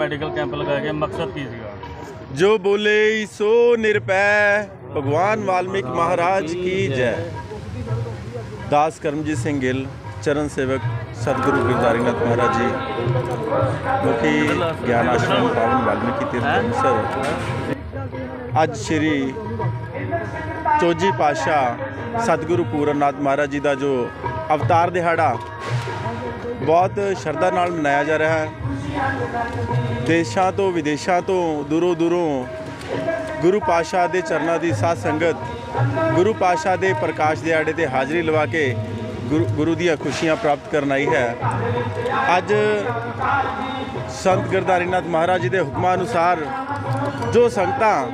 Medical camp ਲਗਾਇਆ ਗਿਆ ਮਕਸਦ ਕੀ ਸੀਗਾ? ਜੋ ਬੋਲੇ ਸੋ ਨਿਰਪੈ ਭਗਵਾਨ ਵਾਲਮੀਕ ਮਹਾਰਾਜ ਕੀ ਜੈ। ਦਾਸ ਕਰਮਜੀਤ ਸਿੰਘ ਗਿੱਲ ਚਰਨ ਸੇਵਕ ਸਤਿਗੁਰੂ ਗੁਰਦਾਰੀਨਾਥ ਮਹਾਰਾਜ ਜੀ। ਮੁਖੀ ਗਿਆਨ ਆਸ਼ਰਮ ਪਾਵਨ ਵਾਲਮੀਕੀ ਤੀਰਥ ਅੰਮ੍ਰਿਤਸਰ। ਅੱਜ ਸ਼੍ਰੀ ਚੌਜੀ ਪਾਸ਼ਾ ਸਤਿਗੁਰੂ ਪੂਰਨਨਾਥ ਮਹਾਰਾਜ ਜੀ ਦਾ ਜੋ ਅਵਤਾਰ ਦਿਹਾੜਾ ਬਹੁਤ ਸ਼ਰਧਾ ਨਾਲ ਮਨਾਇਆ ਜਾ ਰਿਹਾ ਹੈ। ਦੇਸ਼ਾਂ ਤੋਂ, ਵਿਦੇਸ਼ਾਂ ਤੋਂ, ਦੂਰੋਂ ਦੂਰੋਂ ਗੁਰੂ ਪਾਸ਼ਾ ਦੇ ਚਰਨਾਂ ਦੀ ਸਾਧ ਸੰਗਤ, ਗੁਰੂ ਪਾਸ਼ਾ ਦੇ ਪ੍ਰਕਾਸ਼ ਦਿਹਾੜੇ ਤੇ ਹਾਜ਼ਰੀ ਲਵਾ ਕੇ ਗੁਰੂ ਗੁਰੂ ਦੀਆਂ ਖੁਸ਼ੀਆਂ ਪ੍ਰਾਪਤ ਕਰਨ ਆਈ ਹੈ। ਅੱਜ ਸੰਤ ਗੁਰਦਾਰੀਨਾਥ ਮਹਾਰਾਜ ਜੀ ਦੇ ਹੁਕਮਾਂ ਅਨੁਸਾਰ ਜੋ ਸੰਗਤਾਂ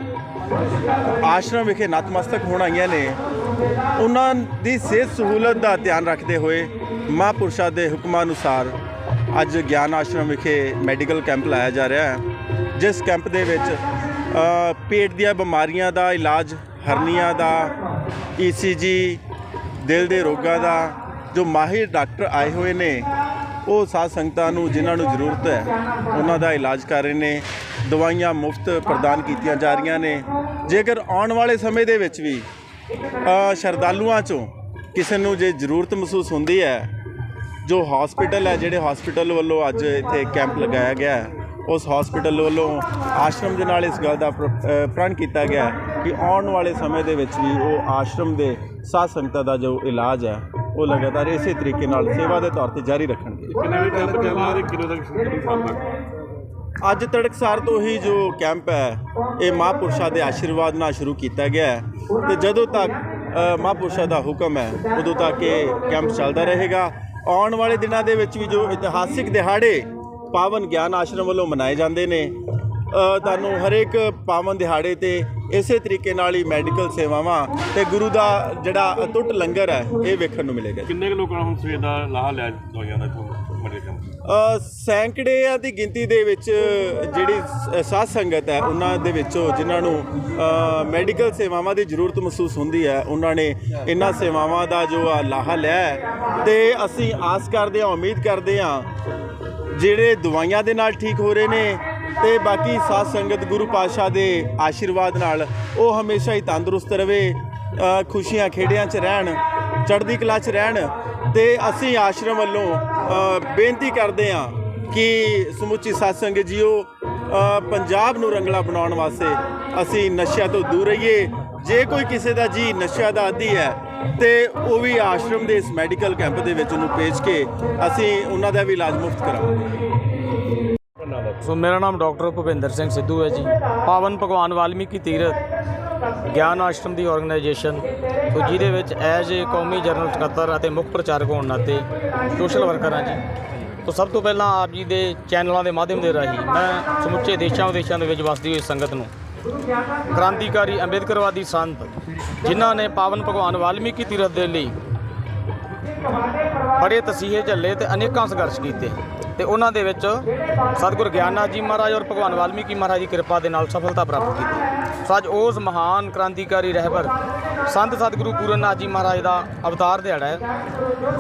ਆਸ਼ਰਮ ਵਿਖੇ ਨਤਮਸਤਕ ਹੋਣ ਆਈਆਂ ਨੇ, ਉਹਨਾਂ ਦੀ ਸਿਹਤ ਸਹੂਲਤ ਦਾ ਧਿਆਨ ਰੱਖਦੇ ਹੋਏ ਮਹਾਂਪੁਰਸ਼ਾਂ ਦੇ ਹੁਕਮਾਂ ਅਨੁਸਾਰ ਅੱਜ ਗਿਆਨ ਆਸ਼ਰਮ ਵਿਖੇ ਮੈਡੀਕਲ ਕੈਂਪ ਲਾਇਆ ਜਾ ਰਿਹਾ ਹੈ, ਜਿਸ ਕੈਂਪ ਦੇ ਵਿੱਚ ਪੇਟ ਦੀਆਂ ਬਿਮਾਰੀਆਂ ਦਾ ਇਲਾਜ, ਹਰਨੀਆਂ ਦਾ ਈਸੀਜੀ ਦਿਲ ਦੇ ਰੋਗਾਂ ਦਾ, ਜੋ ਮਾਹਿਰ ਡਾਕਟਰ ਆਏ ਹੋਏ ਨੇ, ਉਹ ਸਾਧ ਸੰਗਤਾਂ ਨੂੰ, ਜਿਨ੍ਹਾਂ ਨੂੰ ਜ਼ਰੂਰਤ ਹੈ, ਉਹਨਾਂ ਦਾ ਇਲਾਜ ਕਰ ਰਹੇ ਨੇ, ਦਵਾਈਆਂ ਮੁਫਤ ਪ੍ਰਦਾਨ ਕੀਤੀਆਂ ਜਾ ਰਹੀਆਂ ਨੇ। ਜੇਕਰ ਆਉਣ ਵਾਲੇ ਸਮੇਂ ਦੇ ਵਿੱਚ ਵੀ ਸ਼ਰਧਾਲੂਆਂ ਚੋਂ ਕਿਸੇ ਨੂੰ ਜੇ ਜ਼ਰੂਰਤ ਮਹਿਸੂਸ ਹੁੰਦੀ ਹੈ ਜੋ ਹਸਪੀਟਲ ਹੈ ਜਿਹੜੇ ਹਸਪੀਟਲ ਵੱਲੋਂ ਅੱਜ ਇੱਥੇ ਕੈਂਪ ਲਗਾਇਆ ਗਿਆ ਹੈ, ਉਸ ਹਸਪੀਟਲ ਵੱਲੋਂ ਆਸ਼ਰਮ ਦੇ ਨਾਲ ਇਸ ਗੱਲ ਦਾ ਪ੍ਰਣ ਕੀਤਾ ਗਿਆ ਕਿ ਆਉਣ ਵਾਲੇ ਸਮੇਂ ਦੇ ਵਿੱਚ ਵੀ ਉਹ ਆਸ਼ਰਮ ਦੇ ਸਾਧ ਸੰਗਤਾਂ ਦਾ ਜੋ ਇਲਾਜ ਹੈ ਉਹ ਲਗਾਤਾਰ ਇਸੇ ਤਰੀਕੇ ਨਾਲ ਸੇਵਾ ਦੇ ਤੌਰ ਤੇ ਜਾਰੀ ਰੱਖਣਗੇ। ਅੱਜ ਤੜਕਸਾਰ ਤੋਂ ਹੀ ਜੋ ਕੈਂਪ ਹੈ ਇਹ ਮਹਾਂਪੁਰਸ਼ਾਂ ਦੇ ਆਸ਼ੀਰਵਾਦ ਨਾਲ ਸ਼ੁਰੂ ਕੀਤਾ ਗਿਆ ਹੈ ਤੇ ਜਦੋਂ ਤੱਕ ਮਹਾਂਪੁਰਸ਼ਾਂ ਦਾ ਹੁਕਮ ਹੈ ਉਦੋਂ ਤੱਕ ਇਹ ਕੈਂਪ ਚੱਲਦਾ ਰਹੇਗਾ। ਆਉਣ ਵਾਲੇ ਦਿਨਾਂ ਦੇ ਵਿੱਚ ਵੀ ਜੋ ਇਤਿਹਾਸਿਕ ਦਿਹਾੜੇ ਪਾਵਨ ਗਿਆਨ ਆਸ਼ਰਮ ਵੱਲੋਂ ਮਨਾਏ ਜਾਂਦੇ ਨੇ। ਤੁਹਾਨੂੰ ਹਰੇਕ ਪਾਵਨ ਦਿਹਾੜੇ ਤੇ ਇਸੇ ਤਰੀਕੇ ਨਾਲ ਹੀ ਮੈਡੀਕਲ ਸੇਵਾਵਾਂ ਤੇ ਗੁਰੂ ਦਾ ਜਿਹੜਾ ਅਟੁੱਟ ਲੰਗਰ ਹੈ ਇਹ ਵੇਖਣ ਨੂੰ ਮਿਲੇਗਾ ਕਿੰਨੇ ਕੁ ਲੋਕਾਂ ਨੇ ਹੁਣ ਸਵੇਰ ਦਾ ਲਾਹਾ ਲਿਆ ਦਵਾਈਆਂ ਦਾ ਸੈਂਕੜਿਆਂ ਦੀ ਗਿਣਤੀ ਦੇ ਵਿੱਚ ਜਿਹੜੀ ਸਾਧ ਸੰਗਤ ਹੈ ਉਹਨਾਂ ਦੇ ਵਿੱਚੋਂ ਜਿਨ੍ਹਾਂ ਨੂੰ ਮੈਡੀਕਲ ਸੇਵਾਵਾਂ ਦੀ ਜ਼ਰੂਰਤ ਮਹਿਸੂਸ ਹੁੰਦੀ ਹੈ ਉਹਨਾਂ ਨੇ ਇਹਨਾਂ ਸੇਵਾਵਾਂ ਦਾ ਜੋ ਆ ਲਾਹਾ ਲਿਆ ਤੇ ਅਸੀਂ ਆਸ ਕਰਦੇ ਹਾਂ ਉਮੀਦ ਕਰਦੇ ਹਾਂ ਜਿਹੜੇ ਦਵਾਈਆਂ ਦੇ ਨਾਲ ਠੀਕ ਹੋ ਰਹੇ ਨੇ ਤੇ ਬਾਕੀ ਸਾਧ ਸੰਗਤ ਗੁਰੂ ਪਾਤਸ਼ਾਹ ਦੇ ਆਸ਼ੀਰਵਾਦ ਨਾਲ ਉਹ ਹਮੇਸ਼ਾ ਹੀ ਤੰਦਰੁਸਤ ਰਵੇ ਖੁਸ਼ੀਆਂ ਖੇੜਿਆਂ 'ਚ ਰਹਿਣ, ਚੜ੍ਹਦੀ ਕਲਾ 'ਚ ਰਹਿਣ ਤੇ ਅਸੀਂ ਆਸ਼ਰਮ ਵੱਲੋਂ ਬੇਨਤੀ ਕਰਦੇ ਹਾਂ ਕਿ ਸਮੁੱਚੀ ਸਾਧ ਸੰਗਤ ਜੀਓ ਪੰਜਾਬ ਨੂੰ ਰੰਗਲਾ ਬਣਾਉਣ ਵਾਸਤੇ ਅਸੀਂ ਨਸ਼ਿਆਂ ਤੋਂ ਦੂਰ ਰਹੀਏ। ਜੇ ਕੋਈ ਕਿਸੇ ਦਾ ਜੀ ਨਸ਼ਿਆਂ ਦਾ ਆਦੀ ਹੈ ਤੇ ਉਹ ਵੀ ਆਸ਼ਰਮ ਦੇ ਇਸ ਮੈਡੀਕਲ ਕੈਂਪ ਦੇ ਵਿੱਚ ਉਹਨੂੰ ਭੇਜ ਕੇ ਅਸੀਂ ਉਹਨਾਂ ਦਾ ਵੀ ਇਲਾਜ ਮੁਫਤ ਕਰਾਂਗੇ ਸੋ ਮੇਰਾ ਨਾਮ ਡਾਕਟਰ ਭੁਪਿੰਦਰ ਸਿੰਘ ਸਿੱਧੂ ਹੈ ਜੀ। ਪਾਵਨ ਭਗਵਾਨ ਵਾਲਮੀਕੀ ਤੀਰਥ ਗਿਆਨ ਆਸ਼ਰਮ ਦੀ ਆਰਗੇਨਾਈਜੇਸ਼ਨ ਸੋ ਜਿਹਦੇ ਵਿੱਚ ਐਜ ਏ ਕੌਮੀ ਜਨਰਲ ਸਕੱਤਰ ਅਤੇ ਮੁੱਖ ਪ੍ਰਚਾਰਕ ਹੋਣ ਨਾਤੇ ਸੋਸ਼ਲ ਵਰਕਰ ਹਾਂ ਜੀ। ਸੋ ਸਭ ਤੋਂ ਪਹਿਲਾਂ ਆਪ ਜੀ ਦੇ ਚੈਨਲਾਂ ਦੇ ਮਾਧਿਅਮ ਦੇ ਰਾਹੀਂ ਮੈਂ ਸਮੁੱਚੇ ਦੇਸ਼ਾਂ ਵਿਦੇਸ਼ਾਂ ਦੇ ਵਿੱਚ ਵਸਦੀ ਹੋਈ ਸੰਗਤ ਨੂੰ ਕ੍ਰਾਂਤੀਕਾਰੀ ਅੰਬੇਦਕਰਵਾਦੀ ਸੰਤ, ਜਿਨ੍ਹਾਂ ਨੇ ਪਾਵਨ ਭਗਵਾਨ ਵਾਲਮੀਕੀ ਤੀਰਥ ਦੇ ਲਈ ਬੜੇ ਤਸੀਹੇ ਝੱਲੇ ਤੇ ਅਨੇਕਾਂ ਸੰਘਰਸ਼ ਕੀਤੇ। ਤੇ ਉਹਨਾਂ ਦੇ ਵਿੱਚ ਸਤਿਗੁਰ ਗਿਆਨਨਾਥ ਜੀ ਮਹਾਰਾਜ ਔਰ ਭਗਵਾਨ ਵਾਲਮੀਕੀ ਮਹਾਰਾਜ ਦੀ ਕਿਰਪਾ ਦੇ ਨਾਲ ਸਫਲਤਾ ਪ੍ਰਾਪਤ ਕੀਤੀ। ਸੋ ਅੱਜ ਉਸ ਮਹਾਨ ਕ੍ਰਾਂਤੀਕਾਰੀ ਰਹਿਬਰ ਸੰਤ ਸਤਿਗੁਰੂ ਪੂਰਨਨਾਥ ਜੀ ਮਹਾਰਾਜ ਦਾ ਅਵਤਾਰ ਦਿਹਾੜਾ ਹੈ।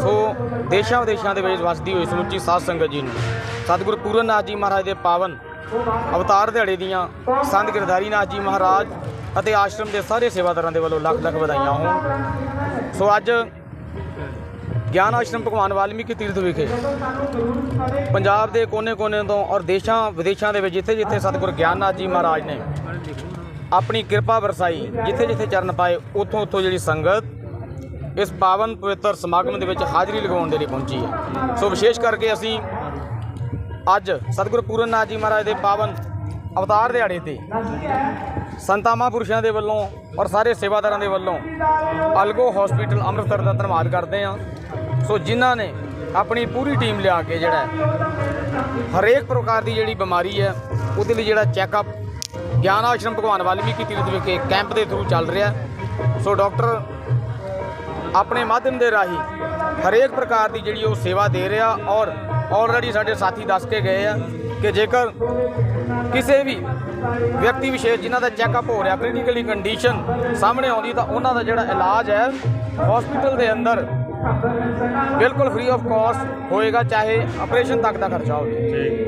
ਸੋ ਦੇਸ਼ਾਂ ਵਿਦੇਸ਼ਾਂ ਦੇ ਵਿੱਚ ਵਸਦੀ ਹੋਈ ਸਮੁੱਚੀ ਸਾਧ ਸੰਗਤ ਜੀ ਨੂੰ ਸਤਿਗੁਰੂ ਪੂਰਨਨਾਥ ਜੀ ਮਹਾਰਾਜ ਦੇ ਪਾਵਨ ਅਵਤਾਰ ਦਿਹਾੜੇ ਦੀਆਂ ਸੰਤ ਗਿਰਧਾਰੀ ਨਾਥ ਜੀ ਮਹਾਰਾਜ ਅਤੇ ਆਸ਼ਰਮ ਦੇ ਸਾਰੇ ਸੇਵਾਦਾਰਾਂ ਦੇ ਵੱਲੋਂ ਲੱਖ ਲੱਖ ਵਧਾਈਆਂ ਹੋਣ। ਸੋ ਅੱਜ ਗਿਆਨ ਆਸ਼ਰਮ ਭਗਵਾਨ ਵਾਲਮੀਕੀ ਤੀਰਥ ਵਿਖੇ। ਪੰਜਾਬ ਦੇ ਕੋਨੇ-ਕੋਨੇ ਤੋਂ ਔਰ ਦੇਸ਼ਾਂ, ਵਿਦੇਸ਼ਾਂ ਦੇ ਵਿੱਚ ਜਿੱਥੇ-ਜਿੱਥੇ ਸਤਿਗੁਰ ਗਿਆਨਨਾਥ ਜੀ ਮਹਾਰਾਜ ਨੇ ਆਪਣੀ ਕਿਰਪਾ ਵਰਸਾਈ, ਜਿੱਥੇ-ਜਿੱਥੇ ਚਰਨ ਪਾਏ, ਉੱਥੋਂ-ਉੱਥੋਂ ਜਿਹੜੀ ਸੰਗਤ ਇਸ ਪਾਵਨ ਪਵਿੱਤਰ ਸਮਾਗਮ ਦੇ ਵਿੱਚ ਹਾਜ਼ਰੀ ਲਗਾਉਣ ਦੇ ਲਈ ਪਹੁੰਚੀ ਹੈ। ਸੋ ਵਿਸ਼ੇਸ਼ ਕਰਕੇ ਅਸੀਂ ਅੱਜ ਸਤਿਗੁਰ ਪੂਰਨਨਾਥ ਜੀ ਮਹਾਰਾਜ ਦੇ ਪਾਵਨ ਅਵਤਾਰ ਦਿਹਾੜੇ ਤੇ ਸੰਤਾਂ ਮਹਾਂਪੁਰਸ਼ਾਂ ਦੇ ਵੱਲੋਂ ਔਰ ਸਾਰੇ ਸੇਵਾਦਾਰਾਂ ਦੇ ਵੱਲੋਂ ਅਲਗੋ ਹਸਪੀਟਲ ਅੰਮ੍ਰਿਤਸਰ ਦਾ ਧੰਨਵਾਦ ਕਰਦੇ ਹਾਂ। ਸੋ ਜਿਨ੍ਹਾਂ ਨੇ ਆਪਣੀ ਪੂਰੀ ਟੀਮ ਲਿਆ ਕੇ ਜਿਹੜਾ ਹਰੇਕ ਪ੍ਰਕਾਰ ਦੀ ਜਿਹੜੀ ਬਿਮਾਰੀ ਹੈ, ਉਹਦੇ ਲਈ ਜਿਹੜਾ ਚੈੱਕਅਪ ਗਿਆਨ ਆਸ਼ਰਮ ਭਗਵਾਨ ਵਾਲਮੀਕੀ ਤੀਰਥ ਵਿਖੇ ਕੈਂਪ ਦੇ ਥਰੂ ਚੱਲ ਰਿਹਾ ਸੋ ਡਾਕਟਰ ਆਪਣੇ ਮਾਧਿਅਮ ਦੇ ਰਾਹੀਂ ਹਰੇਕ ਪ੍ਰਕਾਰ ਦੀ ਜਿਹੜੀ ਉਹ ਸੇਵਾ ਦੇ ਰਿਹਾ ਔਰ ਆਲਰੇਡੀ ਸਾਡੇ ਸਾਥੀ ਦੱਸ ਕੇ ਗਏ ਆ ਕਿ ਜੇਕਰ ਕਿਸੇ ਵੀ ਵਿਅਕਤੀ ਵਿਸ਼ੇਸ਼ ਜਿਨ੍ਹਾਂ ਦਾ ਚੈੱਕਅਪ ਹੋ ਰਿਹਾ ਕ੍ਰਿਟੀਕਲੀ ਕੰਡੀਸ਼ਨ ਸਾਹਮਣੇ ਆਉਂਦੀ ਤਾਂ ਉਹਨਾਂ ਦਾ ਜਿਹੜਾ ਇਲਾਜ ਹੈ ਹਸਪੀਟਲ ਦੇ ਅੰਦਰ ਬਿਲਕੁਲ ਫ੍ਰੀ ਆਫ ਕਾਸਟ ਹੋਏਗਾ ਚਾਹੇ ਆਪਰੇਸ਼ਨ ਤੱਕ ਦਾ ਖਰਚਾ ਹੋਵੇ। ਠੀਕ ਠੀਕ।